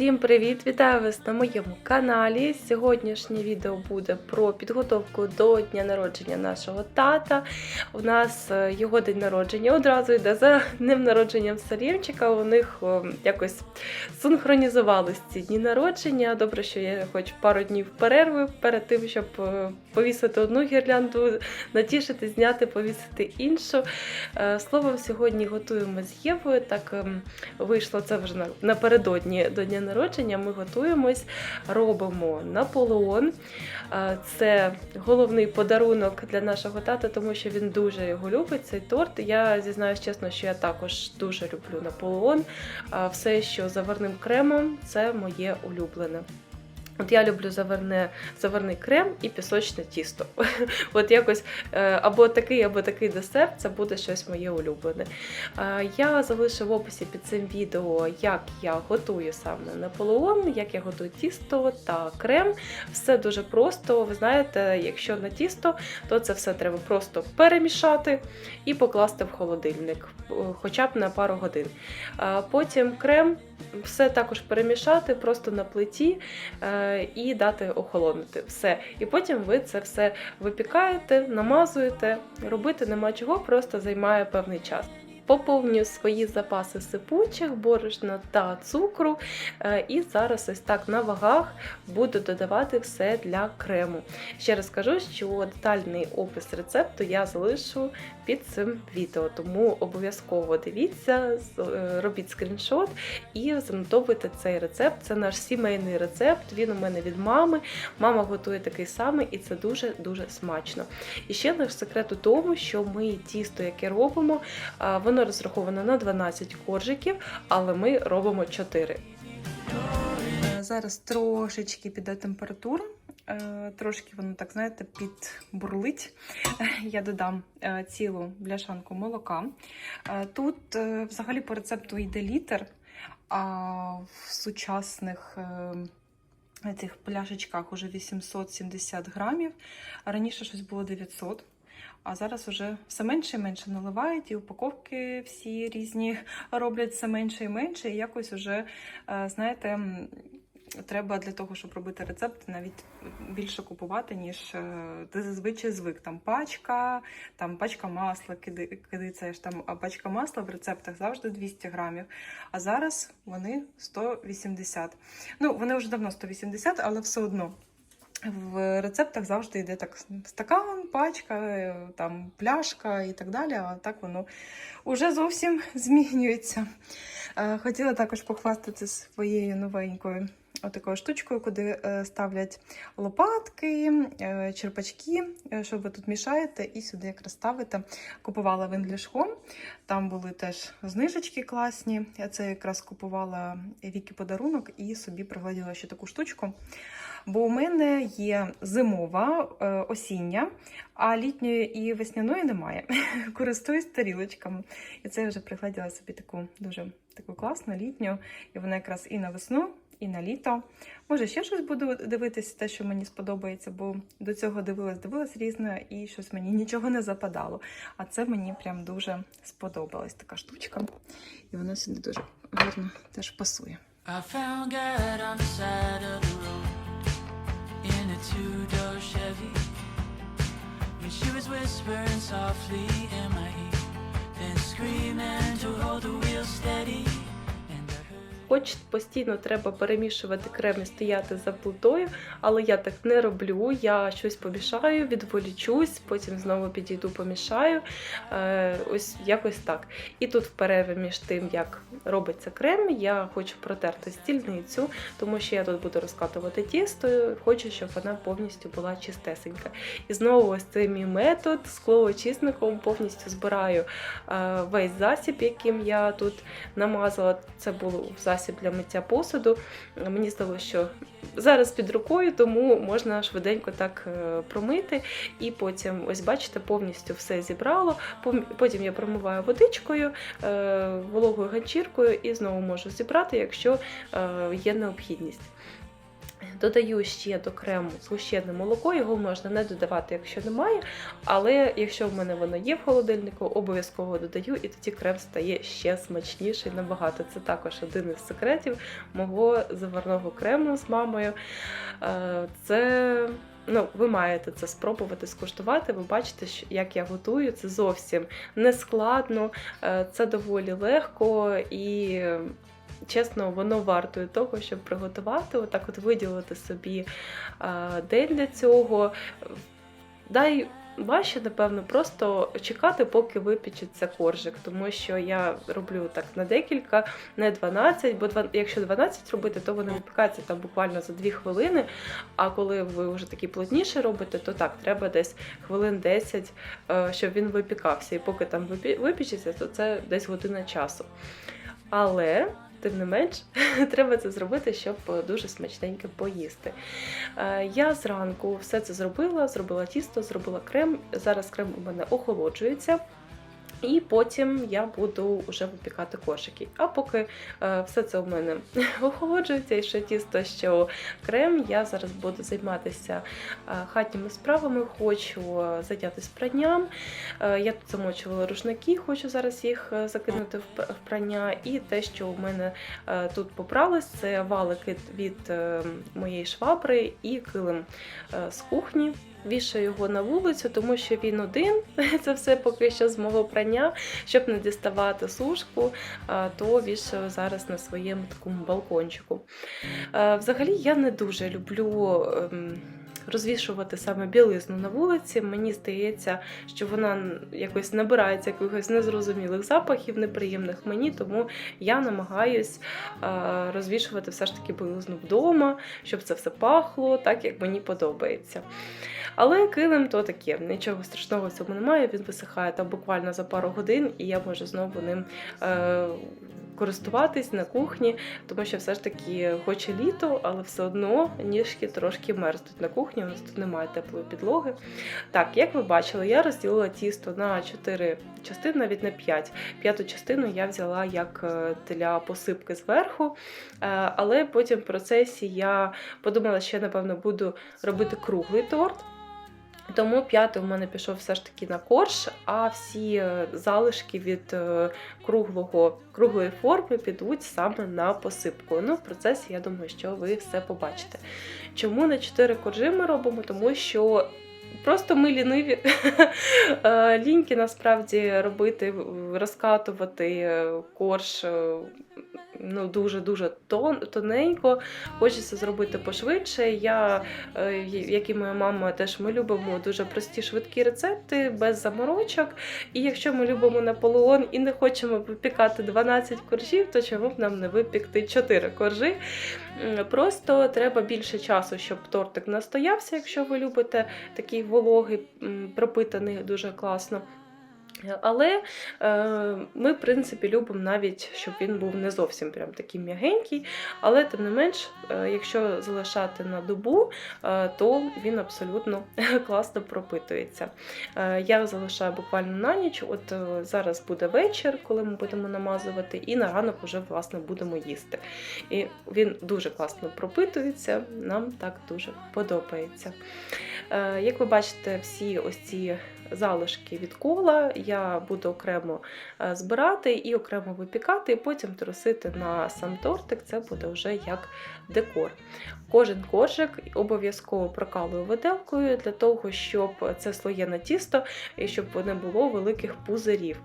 Всім привіт! Вітаю вас на моєму каналі. Сьогоднішнє відео буде про підготовку до дня народження нашого тата. У нас е, його день народження одразу йде за днем народженням Салімчика. У них якось синхронізувались ці дні народження. Добре, що є хоч пару днів перерви перед тим, щоб е, повісити одну гірлянду, натішити, зняти, повісити іншу. Е, Словом, сьогодні готуємо з Євою. Так ем, вийшло це вже напередодні до дня народження. Ми готуємось, робимо Наполеон. Е, Це головний подарунок для нашого тата, тому що він дуже його любить. Цей торт. Я зізнаюсь чесно, що я також дуже люблю Наполеон. Все, що заварним кремом, це моє улюблене. От я люблю заварне, заварний крем і пісочне тісто. От якось е, або такий, або такий десерт це буде щось моє улюблене. Е, Я залишу в описі під цим відео, як я готую саме наполеон, як я готую тісто та крем. Все дуже просто. Ви знаєте, якщо на тісто, то це все треба просто перемішати і покласти в холодильник, е, хоча б на пару годин. Потім крем. Все також перемішати просто на плиті і дати охолонути. Все. І потім ви це все випікаєте, намазуєте. Робити нема чого, просто займає певний час. Поповнюю свої запаси сипучих, борошна та цукру. е, І зараз ось так на вагах буду додавати все для крему. Ще раз кажу, що детальний опис рецепту я залишу під цим відео, тому обов'язково дивіться, е, робіть скріншот і занотовуйте цей рецепт. Це наш сімейний рецепт. Він у мене від мами. Мама готує такий самий, і це дуже дуже смачно. І ще наш секрет у тому, що ми тісто, яке робимо, а, воно розраховано на 12 коржиків, але ми робимо 4. Зараз трошечки піде температура. е, Трошки воно так, знаєте, підбурлить. Я додам е, цілу бляшанку молока. Е, Тут взагалі по рецепту йде літр, а в сучасних цих пляшечках уже 870 грамів. Раніше щось було 900. А зараз вже все менше і менше наливають, і упаковки всі різні роблять все менше і менше. І якось уже, е, знаєте, треба для того, щоб робити рецепт, навіть більше купувати, ніж е, ти зазвичай звик. Там пачка, там пачка масла киди- кидається, ж там пачка масла в рецептах завжди 200 грамів. А зараз вони 180. Ну, вони вже давно 180, але все одно. В рецептах завжди йде так стакан, пачка, е, там пляшка і так далі, а так воно вже зовсім змінюється. Е, Хотіла також похвастатися своєю новенькою отакою штучкою, куди е, ставлять лопатки, е, черпачки, е, що ви тут мішаєте, і сюди якраз ставите. Купувала в English.com, там були теж знижечки класні. Я це якраз купувала Вікі подарунок і собі пригладила ще таку штучку. Бо у мене є зимова, осіння, а літньої і весняної немає. Користуюсь тарілочками. І це я вже пригладила собі таку дуже таку класну літню, і вона якраз і на весну, і на літо. Може, ще щось буду дивитися, те, що мені сподобається, бо до цього дивилась, дивилась різне, і щось мені нічого не западало. А це мені прям дуже сподобалась така штучка. І вона сюди дуже гарно теж пасує. Then screaming to hold the wheel steady. Хоч постійно треба перемішувати крем і стояти за плитою, але я так не роблю. Я щось помішаю, відволічусь, потім знову підійду, помішаю. Е, ось якось так. І тут в перерві між тим, як робиться крем, я хочу протерти стільницю, тому що я тут буду розкатувати тісто, хочу, щоб вона повністю була чистесенька. І знову ось цей мій метод склоочисником повністю збираю е, весь засіб, яким я тут намазала. Це було засіб для миття посуду. Мені здалося, що зараз під рукою, тому можна швиденько так е, промити. І потім, ось бачите, повністю все зібрало. Потім я промиваю водичкою, е, вологою ганчіркою і знову можу зібрати, якщо е, є необхідність. Додаю ще до крему згущене молоко, його можна не додавати, якщо немає. Але якщо в мене воно є в холодильнику, обов'язково додаю, і тоді крем стає ще смачніший набагато. Це також один із секретів мого заварного крему з мамою. Е, Це ну, ви маєте це спробувати скуштувати. Ви бачите, як я готую. Це зовсім не складно, е, це доволі легко і. Чесно, воно вартує того, щоб приготувати, отак от виділити собі день для цього. Дай важче, напевно, просто чекати, поки випічеться коржик, тому що я роблю так на декілька, не 12, бо два- якщо 12 робити, то вони випікаються там буквально за 2 хвилини. А коли ви вже такі плотніше робите, то так, треба десь хвилин 10, е, щоб він випікався. І поки там випічеться, то це десь година часу. Але. Тим не менш, треба це зробити, щоб дуже смачненько поїсти. Е, Я зранку все це зробила, зробила тісто, зробила крем. Зараз крем у мене охолоджується. І потім я буду вже випікати кошики. А поки е, все це у мене охолоджується, і ще тісто, що крем, я зараз буду займатися е, хатніми справами, хочу е, зайнятися пранням. Я тут замочувала рушники, хочу зараз їх закинути в прання. І те, що у мене тут попралось, це валики від моєї швабри і килим з кухні. Вішаю його на вулицю, тому що він один. Це все поки що з мого прання. Щоб не діставати сушку, то вішаю зараз на своєму такому балкончику. Взагалі я не дуже люблю. ем, Розвішувати саме білизну на вулиці, мені здається, що вона якось набирається якихось незрозумілих запахів, неприємних мені, тому я намагаюсь розвішувати все ж таки білизну вдома, щоб це все пахло так, як мені подобається. Але килим то таке, нічого страшного в цьому немає. Він висихає там буквально за пару годин, і я можу знову ним е, користуватись на кухні, тому що все ж таки, хоч і літо, але все одно ніжки трошки мерзнуть на кухні. У нас тут немає теплої підлоги. Так, як ви бачили, я розділила тісто на 4 частини, навіть на 5. П'яту частину я взяла як е, для посипки зверху, Е, але потім в процесі я подумала, що я напевно буду робити круглий торт. Тому п'ятий у мене пішов все ж таки на корж, а всі е, залишки від е, круглого, круглої форми підуть саме на посипку. Ну, в процесі я думаю, що ви все побачите. Чому на 4 коржі ми робимо? Тому що. Просто ми ліниві. Е, Ліньки насправді робити, розкатувати корж ну, дуже-дуже тон, тоненько. Хочеться зробити пошвидше. Я, е, як і моя мама, теж ми любимо дуже прості швидкі рецепти, без заморочок. І якщо ми любимо Наполеон і не хочемо випікати 12 коржів, то чому б нам не випікти 4 коржі? Просто треба більше часу, щоб тортик настоявся, якщо ви любите такий вологий, пропитаний дуже класно. Але е, ми, в принципі, любимо навіть, щоб він був не зовсім прям такий м'ягенький. Але тим не менш, е, якщо залишати на добу, е, то він абсолютно класно пропитується. Е, я залишаю буквально на ніч. От е, зараз буде вечір, коли ми будемо намазувати, і на ранок вже власне будемо їсти. І він дуже класно пропитується, нам так дуже подобається. Е, Як ви бачите, всі ось ці залишки від кола я буду окремо е, збирати і окремо випікати, і потім трусити на сам тортик. Це буде вже як декор. Кожен коржик обов'язково прокалую виделкою для того, щоб це слоєне тісто і щоб не було великих пузирів.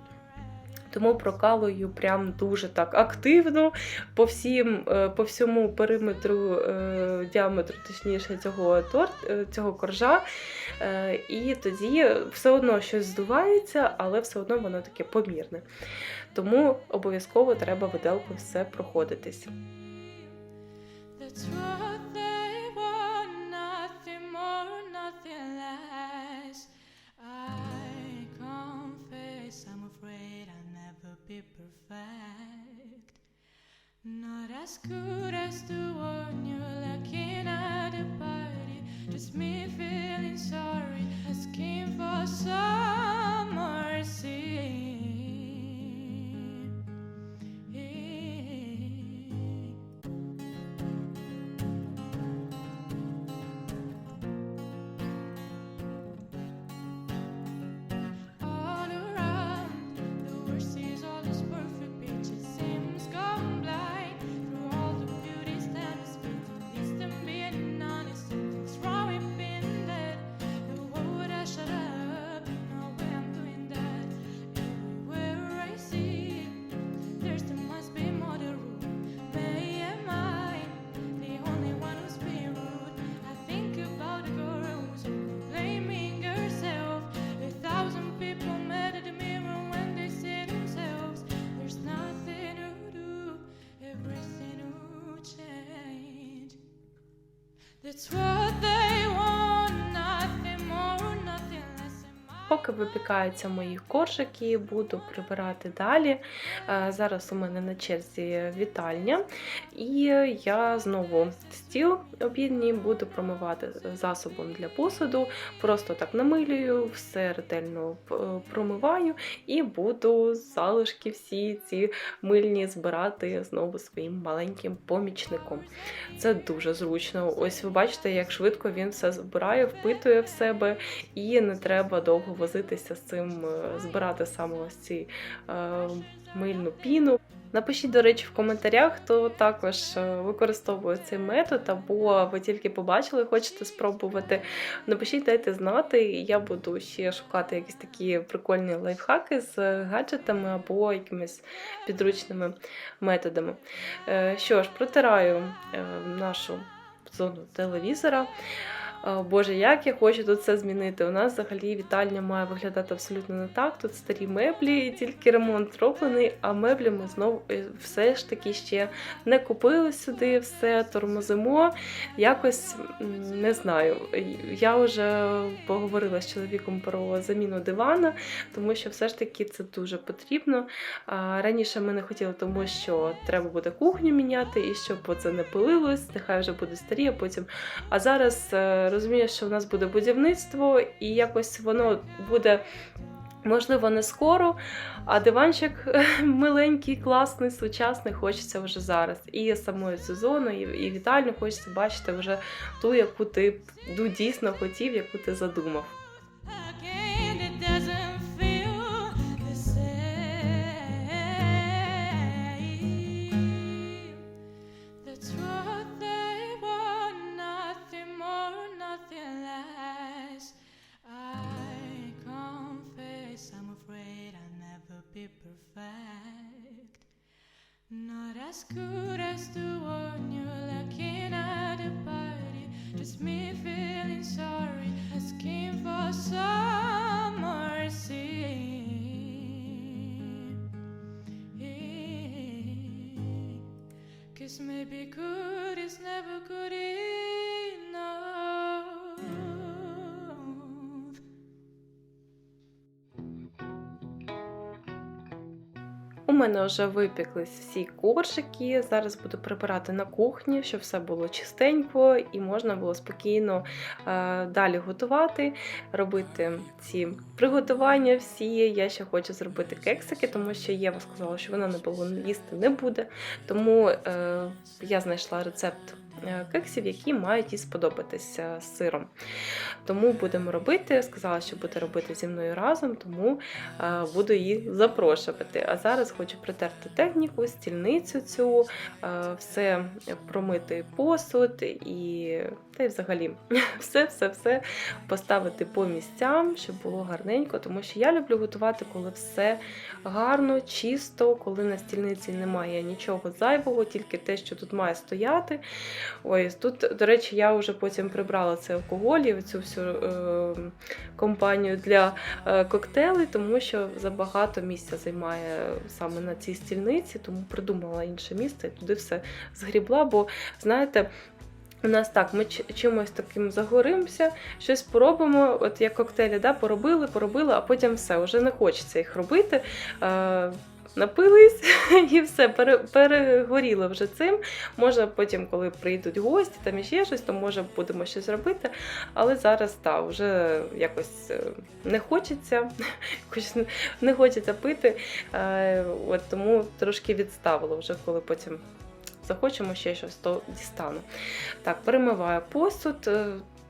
Тому прокалую прям дуже так активно по всім, е, по всьому периметру е, діаметру, точніше, цього торт, е, цього коржа. І тоді все одно щось здувається, але все одно воно таке помірне. Тому обов'язково треба виделкою все проходитись. That's what be perfect. Not as good as the one you're looking at a party. Just me feeling sorry, asking for some It's worth it. Поки випікаються мої коржики, буду прибирати далі. Е, Зараз у мене на черзі вітальня, і я знову стіл обідній буду промивати засобом для посуду. Просто так намилюю, все ретельно промиваю і буду залишки всі ці мильні збирати знову своїм маленьким помічником. Це дуже зручно. Ось ви бачите, як швидко він все збирає, впитує в себе, і не треба довго возитися з цим, е, збирати саме ось ці е, мильну піну. Напишіть, до речі, в коментарях, хто також е, використовує цей метод, або ви тільки побачили, хочете спробувати. Напишіть, дайте знати, і я буду ще шукати якісь такі прикольні лайфхаки з гаджетами або якимись підручними методами. Що ж, протираю нашу зону телевізора. Е, Боже, як я хочу тут це змінити. У нас взагалі вітальня має виглядати абсолютно не так. Тут старі меблі, тільки ремонт зроблений, а меблі ми знову е, все ж таки ще не купили сюди, все тормозимо. Якось не знаю. Я вже поговорила з чоловіком про заміну дивана, тому що все ж таки це дуже потрібно. Раніше ми не хотіли, тому що треба буде кухню міняти, і щоб це не пилилось, нехай вже буде старі, а потім. А зараз розумію, що в нас буде будівництво, і якось воно буде. Можливо, не скоро, а диванчик миленький, класний, сучасний, хочеться вже зараз. І самою цю зону, і, і вітальню хочеться бачити вже ту, яку ти ну, дійсно хотів, яку ти задумав. Be perfect. Not as good as the one you're looking at a У мене вже випіклись всі коржики. Зараз буду прибирати на кухні, щоб все було чистенько і можна було спокійно е, далі готувати, робити ці приготування всі. Я ще хочу зробити кексики, тому що Єва сказала, що вона не було їсти не буде. Тому е, я знайшла рецепт. Е, Кексів, які мають їй сподобатися з сиром. Тому будемо робити. Сказала, що буде робити зі мною разом, тому е, буду її запрошувати. А зараз хочу притерти техніку, стільницю цю, е, все промити посуд і та й взагалі все-все-все поставити по місцям, щоб було гарненько, тому що я люблю готувати, коли все гарно, чисто, коли на стільниці немає нічого зайвого, тільки те, що тут має стояти. Ось тут, до речі, я вже потім прибрала цей алкоголь і цю всю е, компанію для е, коктейлей, тому що забагато місця займає саме на цій стільниці, тому придумала інше місце і туди все згрібла. Бо знаєте. У нас так, ми чи- чимось таким загоримося, щось поробимо, от як коктейлі, да, поробили, поробили, а потім все, вже не хочеться їх робити. Е, напились і все, пере, перегоріли вже цим. Може, потім, коли прийдуть гості, там іще щось, то може будемо щось робити. Але зараз так, вже якось е, не хочеться, не- хочеться пити. Е, От тому трошки відставила вже, коли потім захочемо ще щось, то дістану. Так, перемиваю посуд. Е,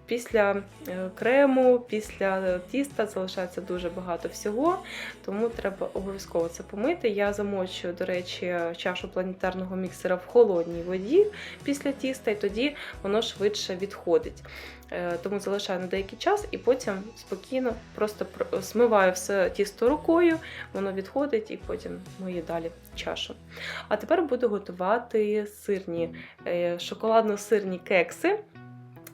Після е, крему, після тіста залишається дуже багато всього, тому треба обов'язково це помити. Я замочую, до речі, чашу планетарного міксера в холодній воді після тіста, і тоді воно швидше відходить. Е, Тому залишаю на деякий час і потім спокійно просто про- смиваю все тісто рукою, воно відходить і потім мию далі чашу. А тепер буду готувати сирні е, шоколадно-сирні кекси.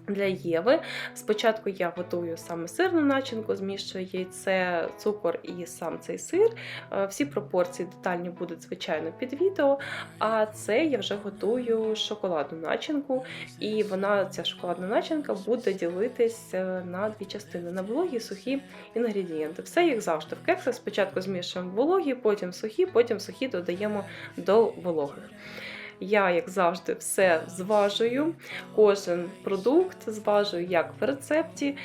Для Єви спочатку я готую саме сирну начинку, змішую яйце, цукор і сам цей сир. Е, Всі пропорції детальні будуть, звичайно, під відео. А це я вже готую шоколадну начинку, і вона, ця шоколадна начинка, буде ділитись е, на дві частини: на вологі сухі інгредієнти. Все як завжди. В кексах спочатку змішуємо вологі, потім сухі, потім сухі додаємо до вологих. Я, як завжди, все зважую. Кожен продукт зважую як в рецепті.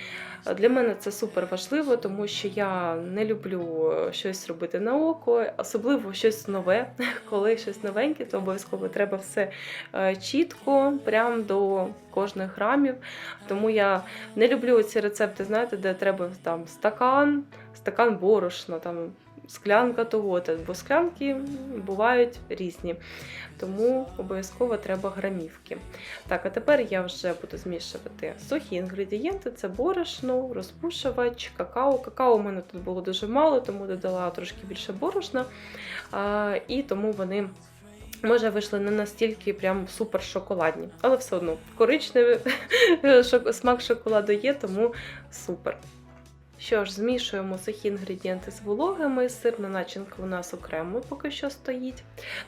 Для мене це супер важливо, тому що я не люблю щось робити на око, особливо щось нове. Коли щось новеньке, то обов'язково треба все е, чітко, прямо до кожних грамів. Тому я не люблю ці рецепти, знаєте, де треба там стакан, стакан борошна, там склянка того, бо склянки бувають різні. Тому обов'язково треба грамівки. Так, а тепер я вже буду змішувати сухі інгредієнти: це борошно, розпушувач, какао. Какао у мене тут було дуже мало, тому додала трошки більше борошна. І тому вони. Може, вийшли не настільки прям супер шоколадні, але все одно коричневий смак шоколаду є, тому супер. Що ж, змішуємо сухі інгредієнти з вологими. Сирна начинка у нас окремо поки що стоїть.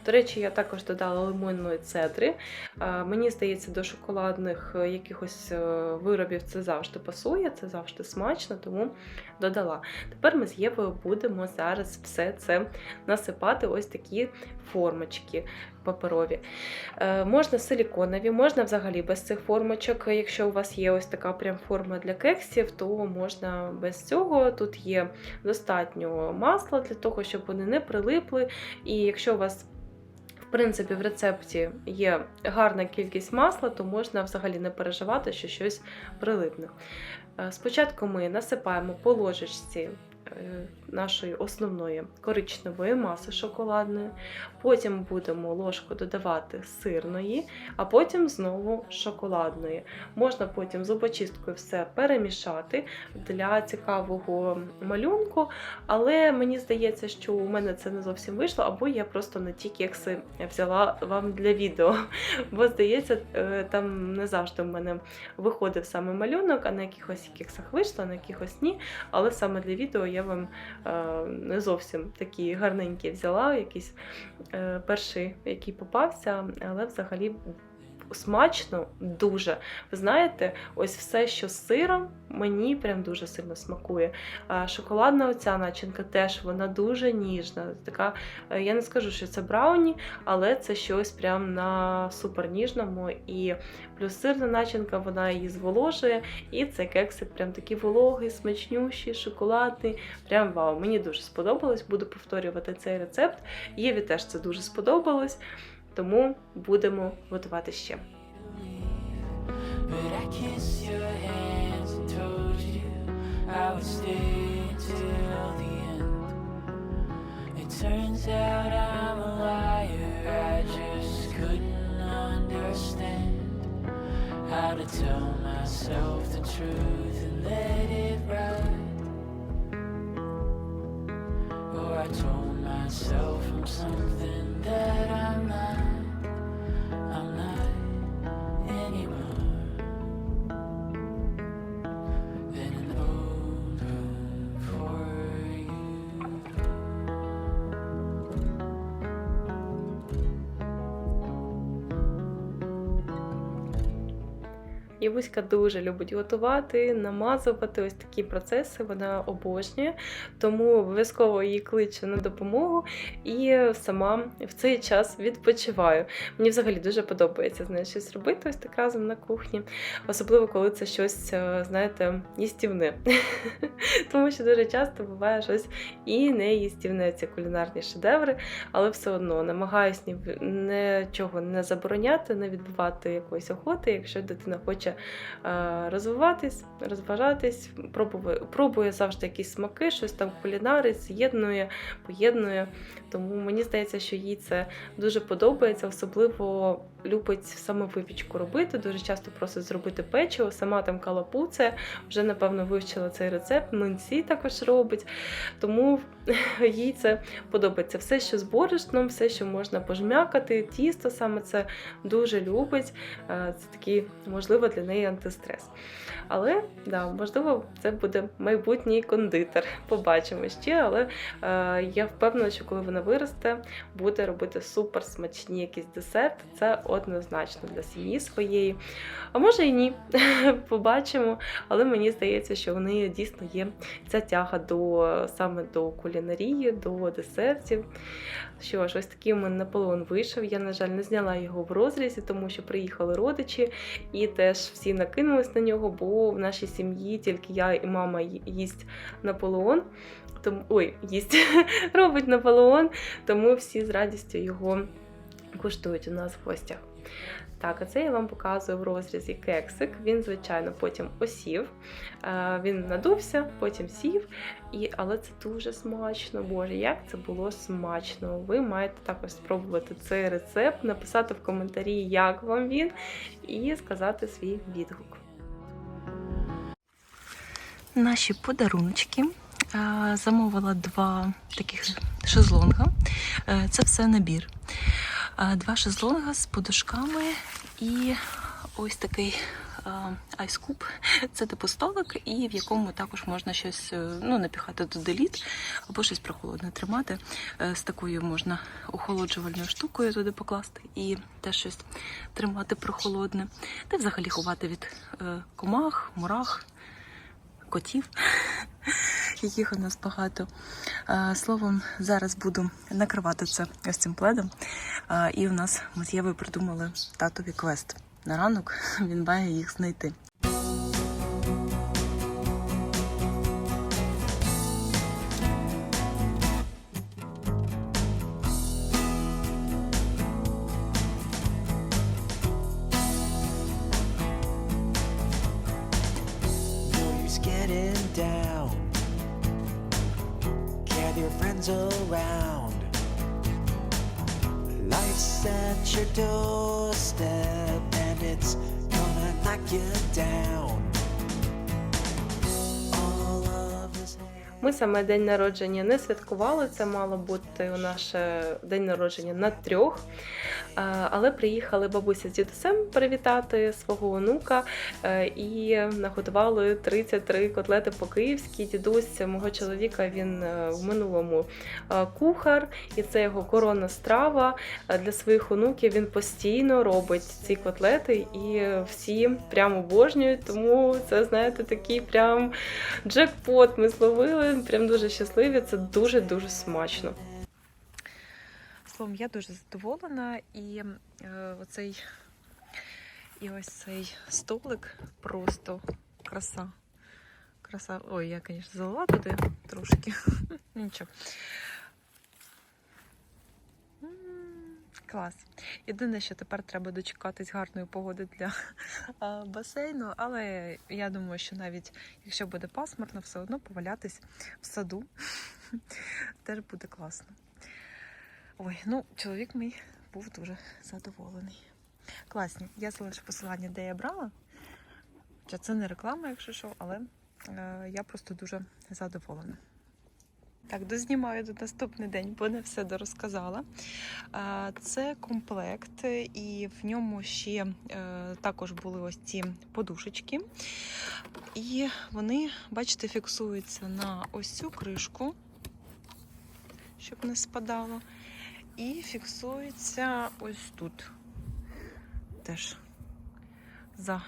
До речі, я також додала лимонної цедри. Е, Мені здається, до шоколадних е, якихось е, виробів це завжди пасує, це завжди смачно, тому додала. Тепер ми з Євою будемо зараз все це насипати ось такі формочки паперові. Можна силіконові, можна взагалі без цих формочок. Якщо у вас є ось така прям форма для кексів, то можна без цього. Тут є достатньо масла для того, щоб вони не прилипли. І якщо у вас в принципі, в рецепті є гарна кількість масла, то можна взагалі не переживати, що щось прилипне. Е, Спочатку ми насипаємо по ложечці нашої основної коричневої маси шоколадної, потім будемо ложку додавати сирної, а потім знову шоколадної. Можна потім зубочисткою все перемішати для цікавого малюнку, але мені здається, що у мене це не зовсім вийшло, або я просто не ті кекси взяла вам для відео. Бо здається, е, там не завжди в мене виходив саме малюнок, а на якихось кексах вийшло, на якихось ні. Але саме для відео я вам е, не зовсім такі гарненькі взяла, якийсь е, перший, який попався, але взагалі. Смачно дуже. Ви знаєте, ось все, що з сиром, мені прям дуже сильно смакує. Шоколадна оця начинка теж вона дуже ніжна. Така, е, я не скажу, що це брауні, але це щось прям на супер ніжному. І плюс сирна начинка, вона її зволожує. І цей кексик прям такий вологий, смачнющий, шоколадний. Прям вау. Мені дуже сподобалось. Буду повторювати цей рецепт. Єві теж це дуже сподобалось. Тому будемо готувати ще. How to tell myself the truth and let it ride. Or I told myself I'm something that I'm not. Євуська дуже любить готувати, намазувати ось такі процеси. Вона обожнює, тому обов'язково її кличу на допомогу і сама в цей час відпочиваю. Мені взагалі дуже подобається з нею щось робити ось так разом на кухні, особливо коли це щось, е, знаєте, їстівне. Тому що дуже часто буває щось і не їстівне ці кулінарні шедеври, але все одно намагаюся нічого не забороняти, не відбувати якоїсь охоти, якщо дитина хоче розвиватись, розважатись, пробує, пробує завжди якісь смаки, щось там кулінарить, з'єднує, поєднує. Тому мені здається, що їй це дуже подобається, особливо любить саме випічку робити. Дуже часто просить зробити печиво, сама там калапуце, вже напевно вивчила цей рецепт. Млинці також робить. Тому їй це подобається. Все, що з борошном, все, що можна пожмякати, тісто саме це дуже любить. Е, Це такий, можливо, для неї антистрес. Але да, можливо, це буде майбутній кондитер. Побачимо ще. Але е, я впевнена, що коли вона виросте, буде робити супер смачні якісь десерти. Це однозначно для сім'ї своєї. А може і ні. Побачимо. Але мені здається, що в неї дійсно є ця тяга до саме до кулінарії, до десертів. Що ж, ось такий у мене Наполеон вийшов. Я, на жаль, не зняла його в розрізі, тому що приїхали родичі, і теж всі накинулись на нього, бо в нашій сім'ї тільки я і мама їсть Наполеон. Тому, ой, їсть, робить Наполеон, тому всі з радістю його куштують у нас в гостях. Так, а це я вам показую в розрізі кексик. Він, звичайно, потім осів. Е, Він надувся, потім сів. І, але це дуже смачно. Боже, як це було смачно. Ви маєте також спробувати цей рецепт, написати в коментарі, як вам він, і сказати свій відгук. Наші подаруночки. Е, Замовила два таких шезлонга. Е, Це все набір. Два шезлонга з подушками і ось такий айскуб. Це типу столик, і в якому також можна щось е, ну, напіхати туди лід або щось прохолодне тримати. Е, З такою можна охолоджувальною штукою туди покласти і теж щось тримати прохолодне. Та взагалі ховати від е, комах, мурах, котів. Яких у нас багато. Словом, зараз буду накривати це ось цим пледом. І у нас ми з Євою придумали татові квест. На ранок він має їх знайти. Ми день народження не святкували. Це мало бути у наше день народження на трьох. Але приїхали бабуся з дідусем привітати свого онука е, і наготували 33 котлети по-київськи. Дідусь мого чоловіка він е, в минулому е, кухар, і це його коронна страва. Для своїх онуків він постійно робить ці котлети, і всі прямо обожнюють. Тому це, знаєте, такий прям джекпот ми зловили. Прям дуже щасливі. Це дуже дуже смачно. Словом, я дуже задоволена, і е, оцей і ось цей столик просто краса. Краса. Ой, я, звісно, залила туди трошки. Нічого. Клас. Єдине, що тепер треба дочекатись гарної погоди для басейну, але я думаю, що навіть якщо буде пасмурно, все одно повалятись в саду теж буде класно. Ой, ну, чоловік мій був дуже задоволений. Класні. Я залишу посилання, де я брала. Хоча це не реклама, якщо що, але е, я просто дуже задоволена. Так, дознімаю до наступний день, бо не все дорозказала. Е, Це комплект, і в ньому ще е, також були ось ці подушечки. І вони, бачите, фіксуються на ось цю кришку, щоб не спадало. І фіксується ось тут. Теж за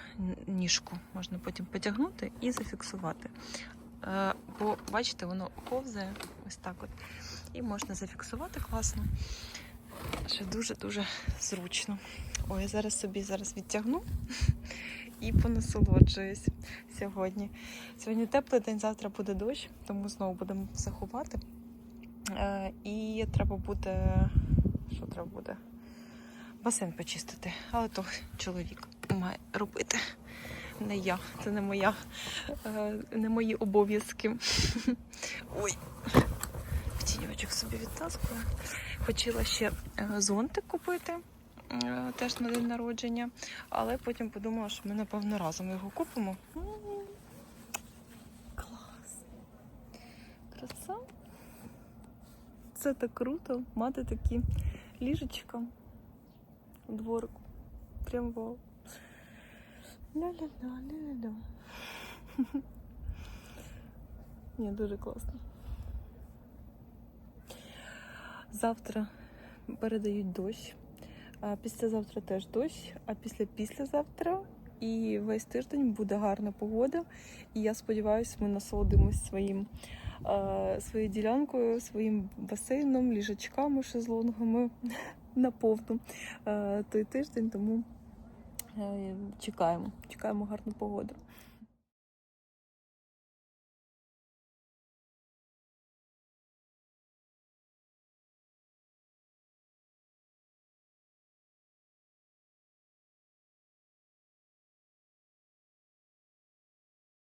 ніжку можна потім потягнути і зафіксувати. Е, Бо, бачите, воно ковзає ось так от. І можна зафіксувати класно. Що дуже-дуже зручно. Ой, я зараз собі зараз відтягну і понасолоджуюсь сьогодні. Сьогодні теплий день, завтра буде дощ, тому знову будемо заховати. Е, І треба буде. Що треба буде? Басейн почистити. Але то чоловік має робити. Не я, це не моя, е, не мої обов'язки. Ой, тіньочок собі відтаскую. Хотіла ще е, зонтик купити. Теж на день народження, але потім подумала, що ми, напевно, разом його купимо. Клас. Краса. Це так круто мати такі ліжечка у дворику. Прям вау. Ля-ля-ля, ля-ля-ля. Ні, дуже класно. Завтра передають дощ. А післязавтра теж дощ, а після післязавтра і весь тиждень буде гарна погода. І я сподіваюся, ми насолодимось своїм, своєю ділянкою, своїм басейном, ліжачками, шезлонгами наповну повну той тиждень. Тому е, чекаємо, чекаємо гарну погоду.